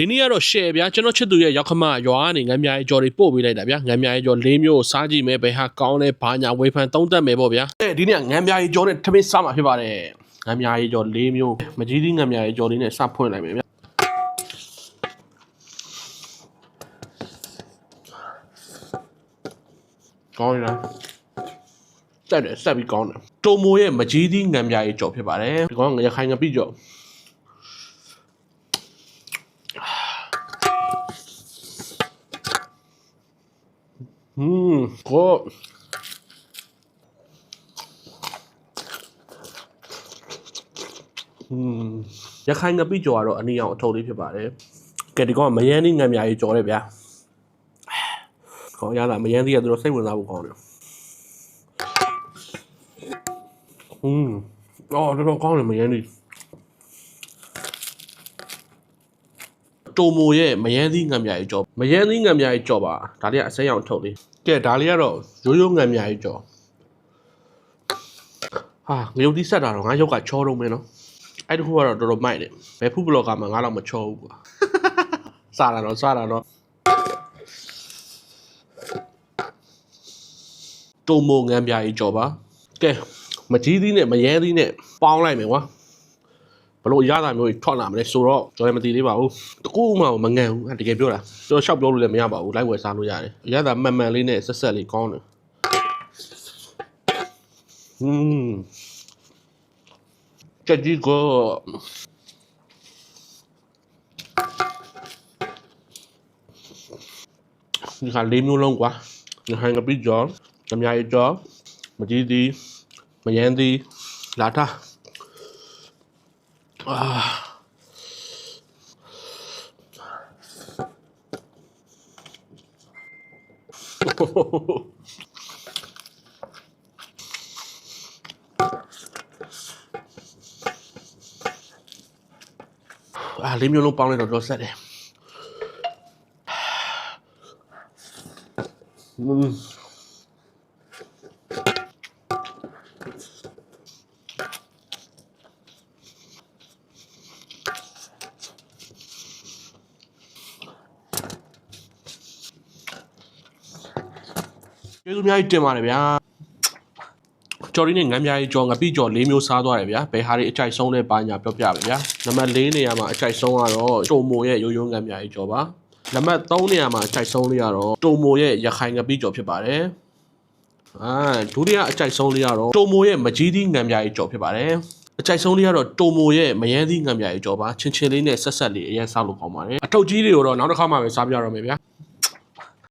ဒီနေ့ကတော့ share ဗျာကျွန်တော်ချစ်သူရဲ့ရောက်ခမရွာကနေငံမြိုင်ကျော်တွေပို့ပေးလိုက်တာဗျာငံမြိုင်ကျော်၄မျိုးစားကြည့်မယ်ဘယ်ဟာကောင်းလဲဘာညာဝေဖန်သုံးသပ်မယ်ပေါ့ဗျာအဲဒီနေ့ငံမြိုင်ကျော်နဲ့ထမင်းစားမှာဖြစ်ပါတယ်ငံမြိုင်ကျော်၄မျိုးမကြီးသေးငံမြိုင်ကျော်လေးနဲ့စဖွင့်လိုက်မယ်ဗျာကောင်းရလားတက်တယ်ဆက်ပြီးကောင်းတယ်တိုမိုရဲ့မကြီးသီးငံပြားရဲ့ကြော်ဖြစ်ပါတယ်ဒီကောင်ကရခိုင်ကပြကြော် ကတော့အနည်းအောင်အထုပ်လေးဖြစ်ပါတယ်ကဲဒီကောင်ကမယန်းသီးငံမြာကြီးကြော်တယ်ဗျာခေါင်းရတာမယန်းသီးကသူတို့စိတ်ဝင်စားဖို့ကောင်းတယ်อืมအော်တော် တော်ကောင်းတယ်မယန်းသီးတိုမိုရဲ့မယန်းသီးငံမြာကြီးကြော်မယန်းသီးငံမြာကြီးကြော်ပါဒါလေးကအစိမ်းအောင်အထုပ်လေးကဲဒါလေးကတော့ရိုးရိုးငံမြာကြီးကြော်ဟာငရုတ်တိဆက်တာတော့ငါရုပ်ကချောတော့မယ်နော်အဲ့တခုကတော့တော်တော်မိုက်တယ်ဘယ်ဖူးဘလော့ကမှငါတော့မချောဘူးကွာစားတာတော့စားတာတော့တိုမိုငံမြာကြီးကြော်ပါကဲမကြီးသီးနဲ့မရဲသီးနဲ့ပေါင်းလိုက်မယ်ကွာ ဘလို့ရတာမျိုးကြီးထွက်လာမလဲဆိုတော့ကျွန်တော်လည်းမသိသေးပါဘူးတကူမှမငံဘူးအဲ့တကယ်ပြောတာကျွန်တော်ရှောက်ပြောလို့လည်းမရပါဘူးလိုက်ဝယ်စားလို့ရတယ်ရတာမှန်မှန်လေးနဲ့ဆက်ဆက်လေးကောင်းတယ်อืมကြက်ကြီးကိုဒီခါလေးမျိုးလုံးကွာဒီဟန်ကပြီးကြောအများကြီးကြောမကြီးသည်မယန်းသည်လာထား အာအာလေးမျိုးလုံးပေါင်းလိုက်တော့တော့ဆက်တယ် ကျေးဇူးအများကြီးတင်ပါတယ်ဗျာကြော်ရီနဲ့ငန်းပြားကြီးကြော်ငပိကြော်၄မျိုးစားသွားတယ်ဗျာဘယ်ဟာတွေအကြိုက်ဆုံးလဲပါညာပြောပြပါဗျာနံပါတ်၄နေရာမှာအကြိုက်ဆုံးကတော့တိုမိုရဲ့ရိုးရိုးငန်းပြားကြီးကြော်ပါနံပါတ်3နေရာမှာအကြိုက်ဆုံးလေးကတော့တိုမိုရဲ့ရခိုင်ငပိကြော်ဖြစ်ပါတယ်အာဒုတိယအကြိုက်ဆုံးလေးကတော့တိုမိုရဲ့မကြီးသီးငန်းပြားကြီးကြော်ဖြစ်ပါတယ်အကြိုက်ဆုံးလေးကတော့တိုမိုရဲ့မယန်းသီးငန်းပြားကြီးကြော်ပါချင်းချင်းလေးနဲ့ဆက်ဆက်လေးအရင်စားလို့ကောင်းပါတယ်အထုပ်ကြီးတွေကိုတော့နောက်တစ်ခါမှပဲစားပြရတော့မယ်ဗျာ